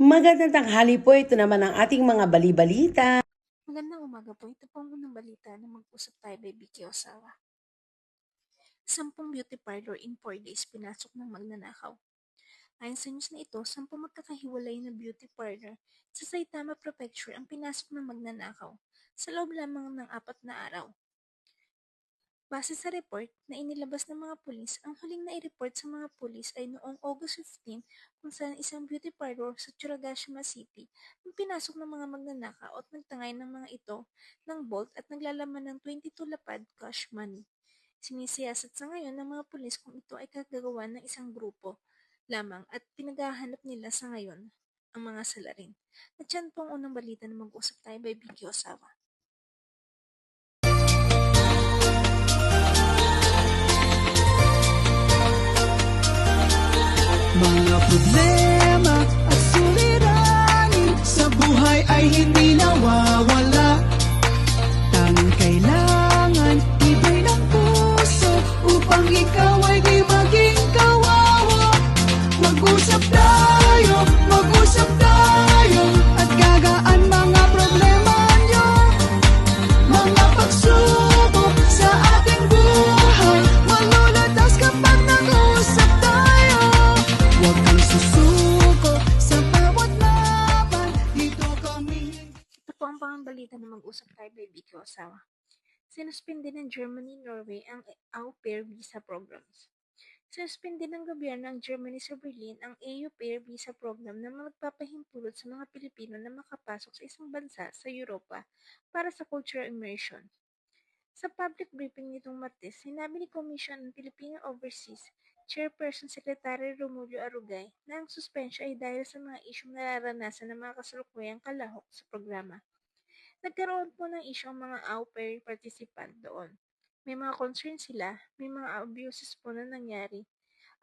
Magandang tanghali po, ito naman ang ating mga bali-balita. Magandang umaga po. Ito po ang unang balita na mag-usap tayo by Vicky Osawa. Sampung beauty parlor in 4 days pinasok ng magnanakaw. Ayon sa news na ito, sampung magkakahiwalay na beauty parlor sa Saitama Prefecture ang pinasok ng magnanakaw sa loob lamang ng apat na araw. Base sa report na inilabas ng mga pulis, ang huling na i-report sa mga pulis ay noong August 15 kung saan isang beauty parlor sa Churagashima City ang pinasok ng mga magnanakaw at nagtangay ng mga ito ng bolt at naglalaman ng 22 lapad cash money. Sinisiyasat sa ngayon ng mga pulis kung ito ay kagagawa ng isang grupo lamang at pinaghahanap nila sa ngayon ang mga salarin. At yan po ang unang balita na mag-usap tayo by Vicky Osawa. Mga problema at suliranin sa buhay ay hindi nawawala. Tanging kailangan ibay ng puso upang ikaw ay di maging kawawa. Mag-usap tayo, mag-usap tayo at gagaan mga ang pangambalita na mag-usap tayo by Vicky Osawa. Sinuspindi ng Germany, Norway ang au pair visa programs. Sinuspindi ng gobyerno ng Germany sa Berlin ang au pair visa program na magpapahimpulot sa mga Pilipino na makapasok sa isang bansa sa Europa para sa cultural immersion. Sa public briefing nitong Martes, sinabi ni Commission on Filipino Overseas Chairperson Secretary Romulo Arugay na ang suspensya ay dahil sa mga isyong nararanasan ng mga kasalukuyang kalahok sa programa. Nagkaroon po ng issue ang mga au pair participant doon. May mga concerns sila, may mga abuses po na nangyari.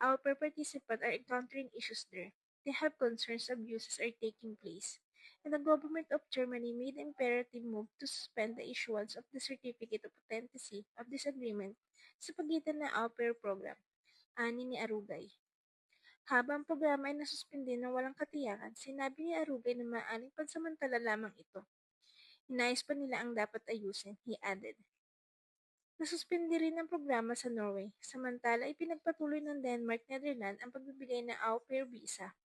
Au pair participant are encountering issues there. They have concerns abuses are taking place. And the government of Germany made imperative move to suspend the issuance of the certificate of authenticity of this agreement sa pagitan ng au pair program. Ani ni Arugay. Habang ang programa ay nasuspindi ng walang katiyakan, sinabi ni Arugay na maaaring pansamantala lamang ito. Inayos pa nila ang dapat ayusin, he added. Nasuspindi rin ang programa sa Norway, samantala ay pinagpatuloy ng Denmark Netherlands ang pagbibigay ng au pair visa.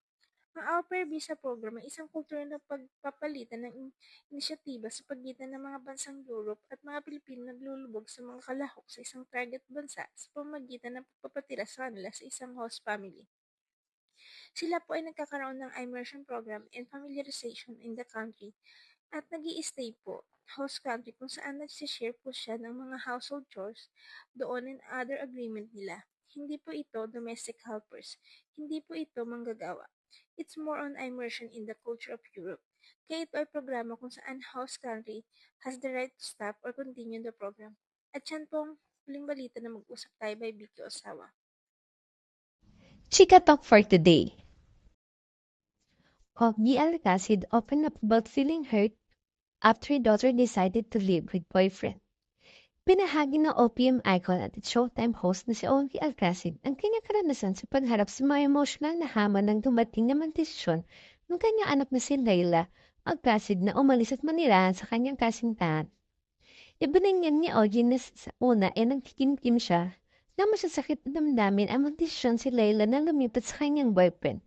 Ang au pair visa program ay isang kultura ng pagpapalitan ng in- inisyatiba sa pagitan ng mga bansang Europe at mga Pilipino naglulubog sa mga kalahok sa isang target bansa sa pamamagitan ng pagpapatira sa kanila sa isang host family. Sila po ay nagkakaroon ng immersion program and familiarization in the country at nag stay po host country kung saan nagsishare po siya ng mga household chores doon and other agreement nila. Hindi po ito domestic helpers. Hindi po ito manggagawa. It's more on immersion in the culture of Europe. Kaya ito ay programa kung saan host country has the right to stop or continue the program. At yan pong huling balita na mag-usap tayo by Vicky Osawa. Chika Talk for today. Kogni Alcacid opened up about feeling hurt after daughter decided to live with boyfriend. Pinahagi ng OPM icon at Showtime host na si Ogie Alcacid ang kanyang karanasan sa pagharap sa mga emotional na hamon ng dumating naman desisyon ng kanyang anak na si Layla Alcacid na umalis at manirahan sa kanyang kasintahan. Ibinigyan ni Ogie na sa una ay nagkikimkim siya na masasakit na damdamin ang magdesisyon si Layla na lumipat sa kanyang boyfriend.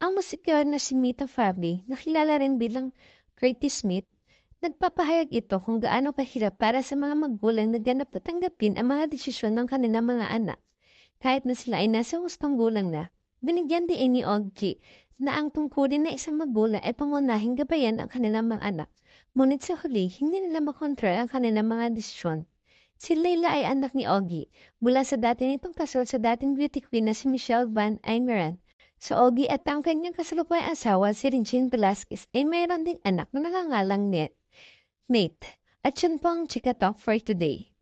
Ang musikyor na si Mita Fabi, nakilala rin bilang Curtis Smith, nagpapahayag ito kung gaano kahirap para sa mga magulang na ganap na tanggapin ang mga desisyon ng kanilang mga anak. Kahit na sila ay nasa hustong gulang na, binigyan din ni Oggi na ang tungkulin na isang magulang ay pangunahing gabayan ang kanilang mga anak. Ngunit sa huli, hindi nila makontrol ang kanilang mga desisyon. Si Layla ay anak ni Oggy mula sa dati nitong kasal sa dating beauty queen na si Michelle Van Aingran. Sa Oggy at ang kanyang kasalukuyang asawa si Regine Velasquez ay mayroon ding anak na nakangalang Net. Nate. At yun po ang Chika Talk for today.